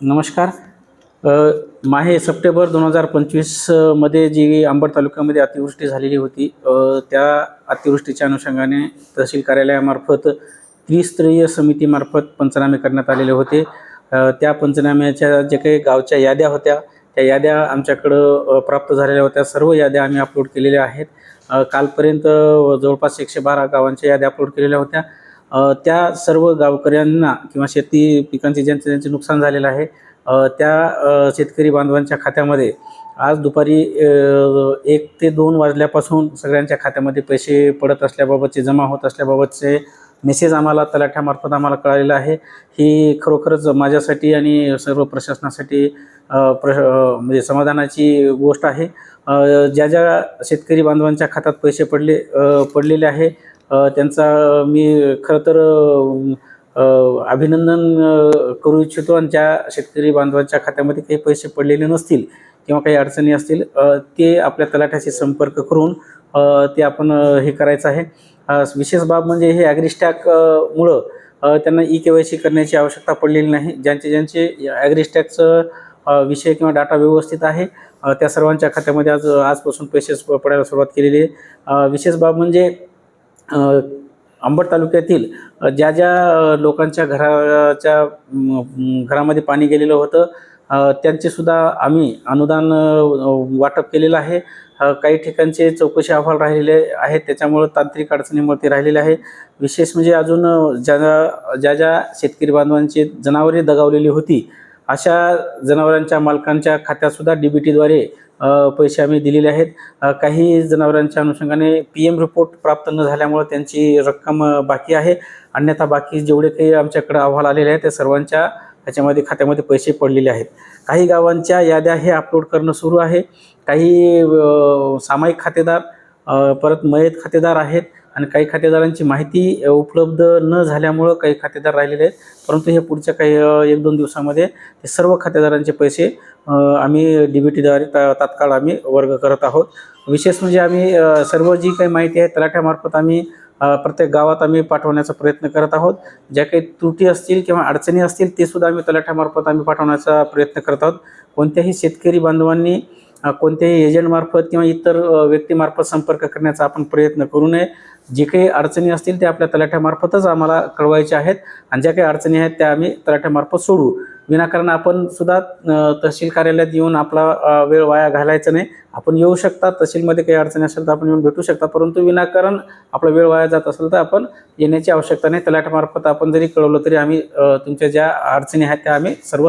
नमस्कार. माहे सप्टेंबर दोन हजार पंचवीसमध्ये जी अंबड तालुक्यामध्ये अतिवृष्टी झालेली होती त्या अतिवृष्टीच्या अनुषंगाने तहसील कार्यालयामार्फत त्रिस्तरीय समितीमार्फत पंचनामे करण्यात आलेले होते. त्या पंचनाम्याच्या जे काही गावच्या याद्या होत्या त्या याद्या आमच्याकडं प्राप्त झालेल्या होत्या. सर्व याद्या आम्ही अपलोड केलेल्या आहेत. कालपर्यंत जवळपास एकशे बारा गावांच्या याद्या अपलोड केलेल्या होत्या. त्या सर्व गावकऱ्यांना किंवा शेती पिकांचे ज्यांचे ज्यांचे नुकसान झालेलं आहे त्या शेतकरी बांधवांच्या खात्यामध्ये आज दुपारी एक ते दोन वाजल्यापासून सगळ्यांच्या खात्यामध्ये पैसे पडत असल्याबाबतचे जमा होत असल्याबाबतचे मेसेज आम्हाला तलाठ्यामार्फत आम्हाला कळालेला आहे. ही खरोखरच माझ्यासाठी आणि सर्व प्रशासनासाठी प्रश म्हणजे समाधानाची गोष्ट आहे. ज्या ज्या शेतकरी बांधवांच्या खात्यात पैसे पडले पडलेले आहे त्यांचा मी खरं तर अभिनंदन करू इच्छितो आणि ज्या शेतकरी बांधवांच्या खात्यामध्ये काही पैसे पडलेले नसतील किंवा काही अडचणी असतील ते आपल्या तलाठ्याशी संपर्क करून ते आपण हे करायचं आहे. विशेष बाब म्हणजे हे ॲग्रिस्टॅकमुळं मुळं त्यांना ई के वाय सी करण्याची आवश्यकता पडलेली नाही. ज्यांचे ज्यांचे ॲग्रिस्टॅकचं विषय किंवा डाटा व्यवस्थित आहे त्या सर्वांच्या खात्यामध्ये आज आजपासून पैसे पडायला सुरुवात केलेली आहे. विशेष बाब म्हणजे अंबड तालुक्यातील ज्या ज्या लोकांच्या घराच्या घरामध्ये पाणी गेलेलं होतं त्यांचेसुद्धा आम्ही अनुदान वाटप केलेलं आहे. काही ठिकाणचे चौकशी अहवाल राहिलेले आहेत त्याच्यामुळं तांत्रिक अडचणीमुळे ते राहिलेले आहे. विशेष म्हणजे अजून ज्या ज्या ज्या शेतकरी बांधवांची जनावरे दगावलेली होती अशा जनावरांच्या मालकांच्या खात्यातसुद्धा डी बी टीद्वारे पैसे आम्ही दिलेले आहेत. काही जनावरांच्या अनुषंगाने पी एम रिपोर्ट प्राप्त न झाल्यामुळं त्यांची रक्कम बाकी आहे. अन्यथा बाकी जेवढे काही आमच्याकडे अहवाल आलेले आहेत ते सर्वांच्या ह्याच्यामध्ये खात्यामध्ये पैसे पडलेले आहेत. काही गावांच्या याद्या हे अपलोड करणं सुरू आहे. काही सामायिक खातेदार परत मयत खातेदार आहेत. आणि काही खातेदारांची माहिती उपलब्ध न झाल्यामुळं काही खातेदार राहिलेले आहेत. परंतु हे पुढच्या काही एक दोन दिवसामध्ये हे सर्व खातेदारांचे पैसे आम्ही डी बी टीद्वारे ता तात्काळ आम्ही वर्ग करत आहोत. विशेष म्हणजे आम्ही सर्व जी काही माहिती आहे तलाठ्यामार्फत आम्ही प्रत्येक गावात आम्ही पाठवण्याचा प्रयत्न करत आहोत. ज्या काही त्रुटी असतील किंवा अडचणी असतील ते सुद्धा आम्ही तलाठ्यामार्फत आम्ही पाठवण्याचा प्रयत्न करत आहोत. कोणत्याही शेतकरी बांधवांनी कोणत्याही एजंटमार्फत किंवा इतर व्यक्तीमार्फत संपर्क करण्याचा आपण प्रयत्न करू नये. जे काही अडचणी असतील ते आपल्या तलाठ्यामार्फतच आम्हाला कळवायच्या आहेत आणि ज्या काही अडचणी आहेत त्या आम्ही तलाठ्यामार्फत सोडू. विनाकारण आपण सुद्धा तहसील कार्यालयात येऊन आपला वेळ वाया घालायचा नाही. आपण येऊ शकता तहसीलमध्ये काही अडचणी असेल तर आपण येऊन भेटू शकता परंतु विनाकारण आपला वेळ वाया जात असेल तर आपण येण्याची आवश्यकता नाही. तलाठ्यामार्फत आपण जरी कळवलं तरी आम्ही तुमच्या ज्या अडचणी आहेत त्या आम्ही सर्व